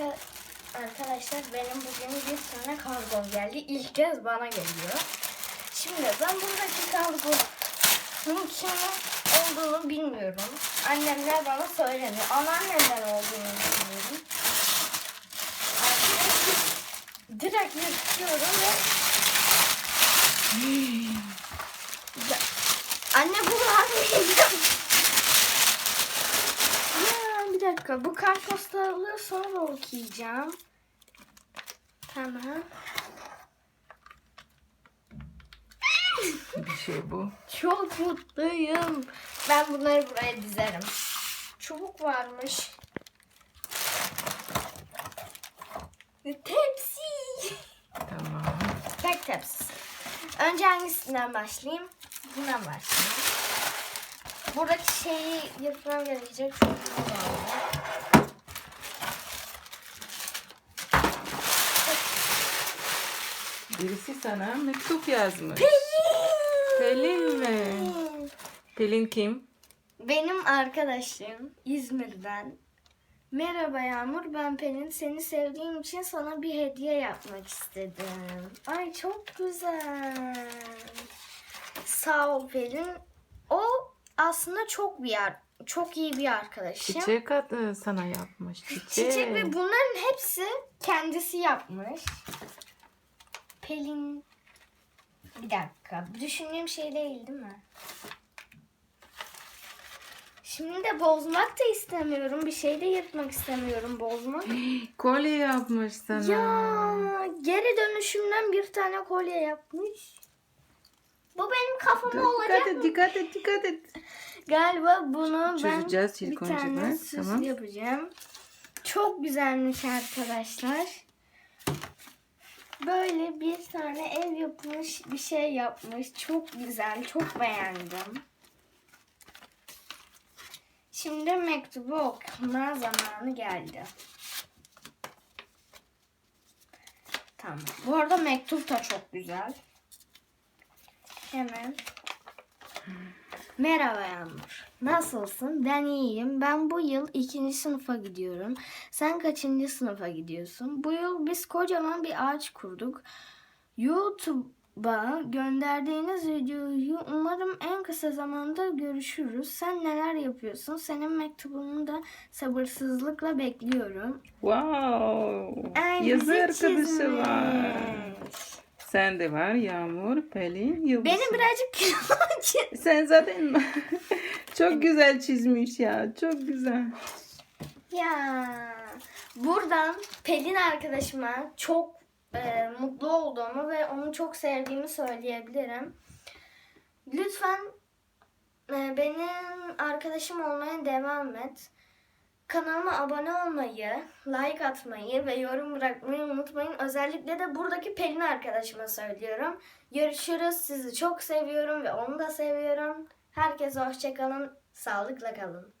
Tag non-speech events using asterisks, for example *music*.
Arka, arkadaşlar benim bugün bir tane kargom geldi. İlk kez bana geliyor. Şimdi ben buradaki kargonun kimin olduğunu bilmiyorum. Annemler bana söylemiyor. Anneannemden olduğunu. Arkadaşlar, Direkt yırtıyorum ve Ya, Anne bu var mıydı? Ya bir dakika bu kartpostallığı sonra okuyacağım. Tamam. Bir şey bu. Çok mutluyum. Ben bunları buraya dizerim. Çubuk varmış. Tepsi. Tamam. Tek tepsi. Önce hangisinden başlayayım? Bundan başlayayım. Buradaki şeyi yırtmam gerekecek. Çünkü bu var. Birisi sana mektup yazmış. Pelin. Pelin mi? Pelin kim? Benim arkadaşım İzmir'den. Merhaba Yağmur, ben Pelin. Seni sevdiğim için sana bir hediye yapmak istedim. Ay çok güzel. Sağ ol Pelin. O aslında çok bir yer, çok iyi bir arkadaşım. Çiçek adı sana yapmış. Çiçek. Çiçek ve bunların hepsi kendisi yapmış. Pelin. Bir dakika. Düşündüğüm şey değil değil mi? Şimdi de bozmak da istemiyorum. Bir şey de yırtmak istemiyorum bozmak. *gasps* Kolye yapmış sana. Ya geri dönüşümden bir tane kolye yapmış. Bu benim kafama Dur, olacak dikkat et, dikkat et, dikkat et. Galiba bunu Çözeceğiz ben bir tane süs Tamam. yapacağım. Çok güzelmiş arkadaşlar. Böyle bir tane ev yapmış, bir şey yapmış. Çok güzel, çok beğendim. Şimdi mektubu okuma zamanı geldi. Tamam. Bu arada mektup da çok güzel. Hemen Merhaba Yağmur. Nasılsın? Ben iyiyim. Ben bu yıl ikinci sınıfa gidiyorum. Sen kaçıncı sınıfa gidiyorsun? Bu yıl biz kocaman bir ağaç kurduk. YouTube'a gönderdiğiniz videoyu umarım en kısa zamanda görüşürüz. Sen neler yapıyorsun? Senin mektubunu da sabırsızlıkla bekliyorum. Wow. Ay, Yazı arkadaşı var. Sen de var Yağmur, Pelin, Yıldız. Benim birazcık kilolu *laughs* Sen zaten *laughs* çok güzel çizmiş ya. Çok güzel. Ya buradan Pelin arkadaşıma çok e, mutlu olduğumu ve onu çok sevdiğimi söyleyebilirim. Lütfen e, benim arkadaşım olmaya devam et. Kanalıma abone olmayı, like atmayı ve yorum bırakmayı unutmayın. Özellikle de buradaki Pelin arkadaşıma söylüyorum. Görüşürüz. Sizi çok seviyorum ve onu da seviyorum. Herkese hoşçakalın. Sağlıkla kalın.